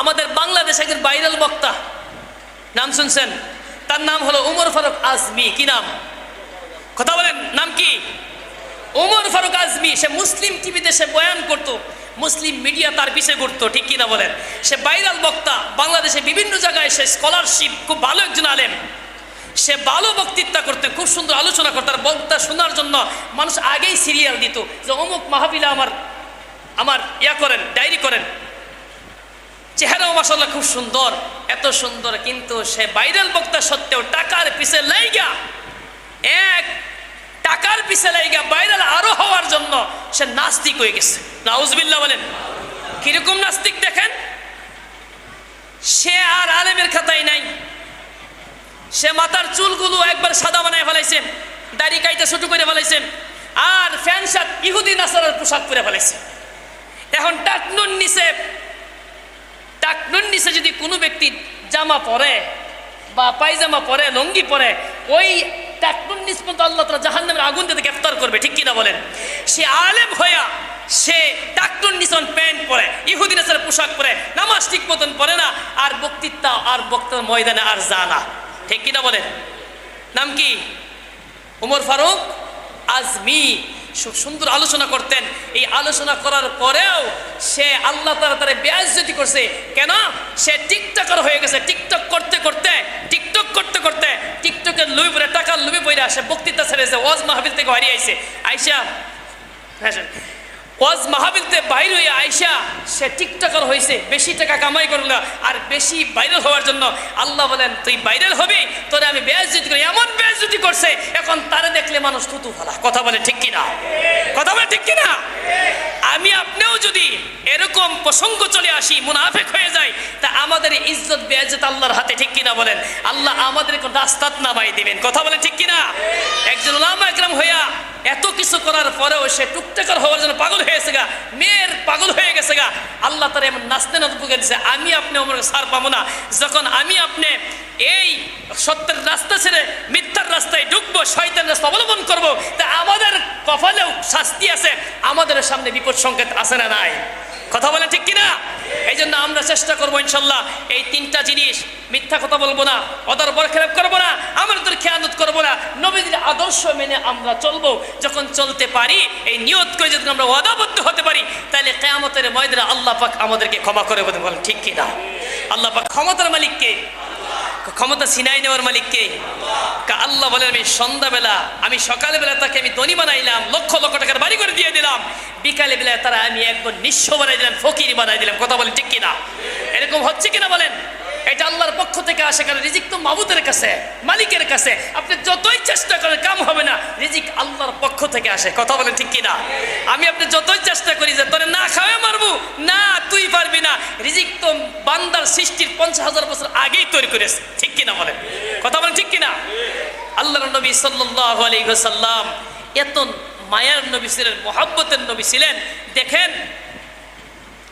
আমাদের বাংলাদেশ একজন ভাইরাল বক্তা। নাম শুনছেন? তার নাম হলো উমর ফারুক আজমি। কি নাম? কথা বলেন, নাম কি? উমর ফারুক আজমি। সে মুসলিম টিভিতে সে বয়ান করতো, মুসলিম মিডিয়া তার পিছিয়ে ঘুরতো, ঠিক কিনা বলেন? সে ভাইরাল বক্তা, বাংলাদেশে বিভিন্ন জায়গায় সে স্কলারশিপ খুব ভালো একজন আলেম। সে ভালো বক্তৃত্ব করতে, খুব সুন্দর আলোচনা করতে আর বক্তা শোনার জন্য মানুষ আগেই সিরিয়াল দিত যে, অমুক মাহফিলে আমার আমার ইয়া করেন ডায়েরি করেন। চেহারাও মাসাল্লাহ খুব সুন্দর, এত সুন্দর, কিন্তু সে ভাইরাল বক্তা সত্ত্বেও টাকার পিছে লাইগা। এক টাকার পিছে লাইগা ভাইরাল আরও হওয়ার জন্য সে নাস্তিক হয়ে গেছে। নাউজবিল্লাহ বলেন, কীরকম নাস্তিক দেখেন? সে আর আলেমের খাতায় নাই। সে মাথার চুলগুলো একবার সাদা বানায় ফেলাইছেন দাড়ি কাইতে ছোট করে ফেলাইছেন আর ফ্যান শার্ট ইহুদি নাসারার পোশাক পরে ফেলাইছে। এখন টাকনুন নিচে টাকনুন নিচে যদি কোনো ব্যক্তি জামা পরে বা পায়জামা পরে, লঙ্গি পরে, ওই টাকনুন নিচ পর্যন্ত আল্লাহ তালা জাহান্নামের আগুন থেকে গ্রেফতার করবে, ঠিক কিনা বলেন? সে আলেম হইয়া সে টাকনুন নিচন প্যান্ট পরে, ইহুদি নাসার পোশাক পরে, নামাজ ঠিক মতন পরে না, আর বক্তৃতা আর বক্তার ময়দানে আর জানা ঠিক কিনা বলেন? নাম কি? উমর ফারুক আজমি। সুন্দর আলোচনা করতেন। এই আলোচনা করার পরেও সে আল্লাহ তারা তারা বেয়াজ্জতি করছে। কেন? সে টিকটকার হয়ে গেছে। টিকটক করতে করতে, টিকটক করতে করতে টিকটকের লুবি পরে, টাকার লুবি পরে আসে বক্তৃতা ছেড়েছে ওয়াজ মাহবিল থেকে হারিয়ে আইছে। আইসা হ্যাঁ। ওয়াজ মাহাবিলতে বাইর হয়ে আইসা সে টিকটকার হয়েছে বেশি টাকা কামাই করল আর বেশি ভাইরাল হওয়ার জন্য আল্লাহ বলেন, তুই ভাইরাল হবি, তোরে আমি বেয়াজ্জতি করি। এমন বেয়াজ্জতি করছে, এখন তারে দেখলে মানুষ থুতু ফেলা। কথা বলে ঠিক কিনা? কথা বলে ঠিক কিনা? আমি আপনিও যদি এরকম প্রসঙ্গ চলে আসি, মুনাফেক হয়ে যায় তা আমাদের ইজ্জত বেয়াজ্জত আল্লাহর হাতে ঠিক কিনা বলেন? আল্লাহ আমাদেরকে রাস্তাত নামাই দিবেন। কথা বলে ঠিক কিনা? একজন ওলামা একরাম হইয়া এত কিছু করার পরেও সে টুকটাকার হওয়ার জন্য পাগল হয়েছে গা, মেয়ের পাগল হয়ে গেছে গা। আল্লাহ তারা এমন নাচতে নতুকে দিছে আমি আপনি আমার সার পাবো না। যখন আমি আপনি এই সত্যের রাস্তা ছেড়ে মিথ্যার রাস্তায় ঢুকবো শয়তান রাস্তা অবলম্বন করব। তা আমাদের কপালেও শাস্তি আছে, আমাদের সামনে বিপদ সংকেত আছে না নাই? কথা বলে ঠিক কিনা? এই জন্য আমরা চেষ্টা করব ইনশাল্লাহ এই তিনটা জিনিস, মিথ্যা কথা বলব না অদর বর খেলাপ করব না আমাদের খেয়ানত করব না নবীদের আদর্শ মেনে আমরা চলবো। যখন চলতে পারি, এই নিয়ত করে যদি আমরা ওয়াদাবদ্ধ হতে পারি, তাহলে কেয়ামতের ময়দানে আল্লাহ পাক আমাদেরকে ক্ষমা করে বলে বলেন ঠিক কিনা? আল্লাহ পাক ক্ষমতার মালিককে ক্ষমতা সিনাই নেওয়ার মালিককে। আল্লাহ বলেন, আমি সন্ধ্যাবেলা, আমি সকালবেলা তাকে আমি ধনী বানাইলাম, লক্ষ লক্ষ টাকার বাড়ি করে দিয়ে দিলাম। বিকালে বেলায় তারা আমি একবার নিঃস্ব বানাই দিলাম, ফকির বানাই দিলাম। কথা বলেন ঠিক কিনা? এরকম হচ্ছে কিনা বলেন? এটা আল্লাহর পক্ষ থেকে আসে কারণ রিজিক তো মাবুদের কাছে, মালিকের কাছে। আপনি যতই চেষ্টা করেন, কাম হবে না। রিজিক আল্লাহর পক্ষ থেকে আসে। কথা বলেন ঠিক কিনা? আমি আপনি যতই চেষ্টা করি যে তোরে না খাওয়া মারবো, না তুই পারবি না, রিজিক তো বান্দার সৃষ্টির পঞ্চাশ হাজার বছর আগেই তৈরি করেছে। ঠিক কিনা বলেন? কথা বলেন ঠিক কিনা? আল্লাহ নবী সাল্লাহ আলাইসাল্লাম এত মায়ার নবী ছিলেন, মহাব্বতের নবী ছিলেন। দেখেন